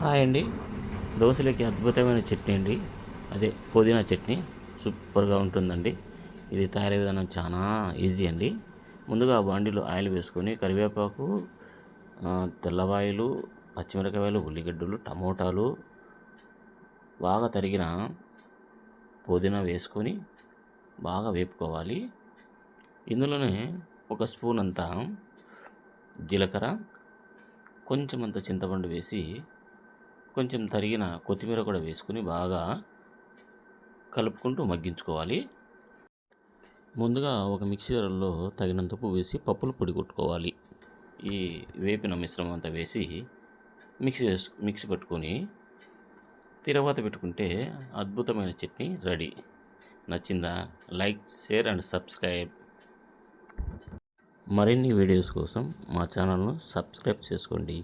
Hi అండి. దోశలకి అద్భుతమైన చట్నీ అండి. అదే పుదీనా చట్నీ. సూపర్గా ఉంటుందండి. ఇది తయారీ విధానం చాలా ఈజీ అండి. ముందుగా బాండీలో ఆయిల్ వేసుకొని కరివేపాకు తెల్లవాయిలు తెల్లవాయలు పచ్చిమిరపకాయలు ఉల్లిగడ్డలు టమోటాలు బాగా తరిగిన పుదీనా వేసుకొని బాగా వేపుకోవాలి. ఇందులోనే ఒక స్పూన్ అంతా జీలకర్ర కొంచెం అంత చింతపండు వేసి కొంచెం తరిగిన కొత్తిమీర కూడా వేసుకుని బాగా కలుపుకుంటూ మగ్గించుకోవాలి. ముందుగా ఒక మిక్సీలో తగినంత ఉప్పు వేసి పప్పులు పొడి కొట్టుకోవాలి. ఈ వేపిన మిశ్రమం అంతా వేసి మిక్సీ వేసు మిక్సీ పట్టుకొని తిరవాత పెట్టుకుంటే అద్భుతమైన చట్నీ రెడీ. నచ్చిందా? Like share and subscribe. మరిన్ని వీడియోస్ కోసం మా ఛానల్ను సబ్స్క్రైబ్ చేసుకోండి.